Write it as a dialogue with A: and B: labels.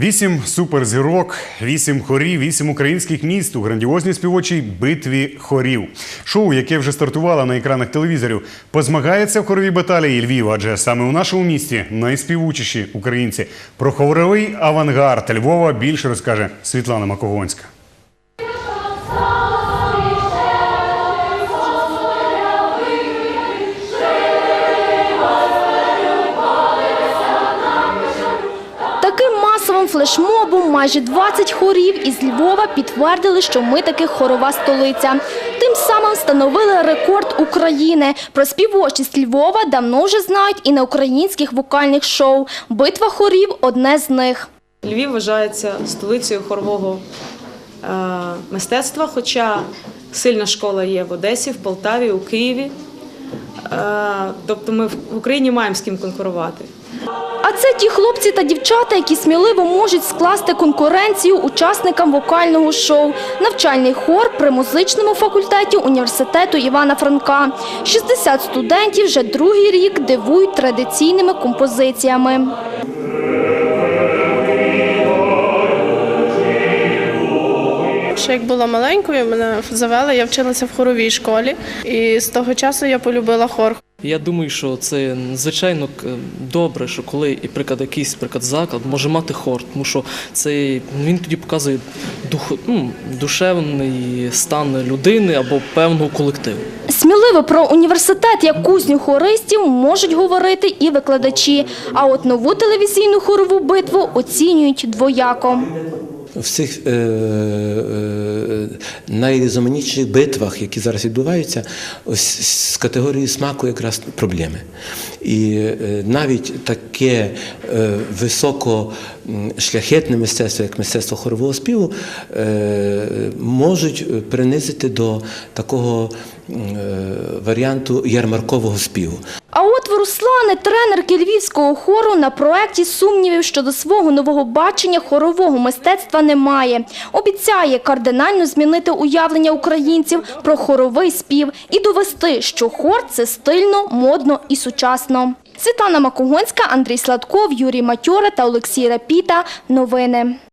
A: Вісім суперзірок, вісім хорів, вісім українських міст у грандіозній співочій битві хорів. Шоу, яке вже стартувало на екранах телевізорів, позмагається в хоровій баталії Львів, адже саме у нашому місті найспівучіші українці. Про хоровий авангард Львова більше розкаже Світлана Макогонська.
B: Масовим флешмобом майже 20 хорів із Львова підтвердили, що ми таки хорова столиця. Тим самим встановили рекорд України. Про співочість Львова давно вже знають і на українських вокальних шоу. Битва хорів – одне з них.
C: Львів вважається столицею хорового е, мистецтва, хоча сильна школа є в Одесі, в Полтаві, у Києві. Е, тобто ми в Україні маємо з ким конкурувати.
B: А це ті хлопці та дівчата, які сміливо можуть скласти конкуренцію учасникам вокального шоу. Навчальний хор при музичному факультеті університету Івана Франка. 60 студентів вже другий рік дивують традиційними композиціями.
D: Ще як була маленькою, мене завели, я вчилася в хоровій школі, і з того часу я полюбила хор.
E: Я думаю, що це звичайно добре, що коли, і, приклад, якийсь приклад, заклад може мати хор, тому що це він тоді показує дух, ну, душевний стан людини або певного колективу.
B: Сміливо про університет як кузню хористів можуть говорити і викладачі. А от нову телевізійну хорову битву оцінюють двояко.
F: В цих е, е, найрізноманітніших битвах, які зараз відбуваються, ось з категорії смаку якраз проблеми. І е, навіть таке е, високо м, шляхетне мистецтво, як мистецтво хорового співу, е, можуть принизити до такого е, варіанту ярмаркового співу.
B: Руслани, тренерки львівського хору, на проекті сумнівів щодо свого нового бачення хорового мистецтва немає. Обіцяє кардинально змінити уявлення українців про хоровий спів і довести, що хор – це стильно, модно і сучасно. Світлана Макогонська, Андрій Сладков, Юрій Матьора та Олексій Рапіта. Новини.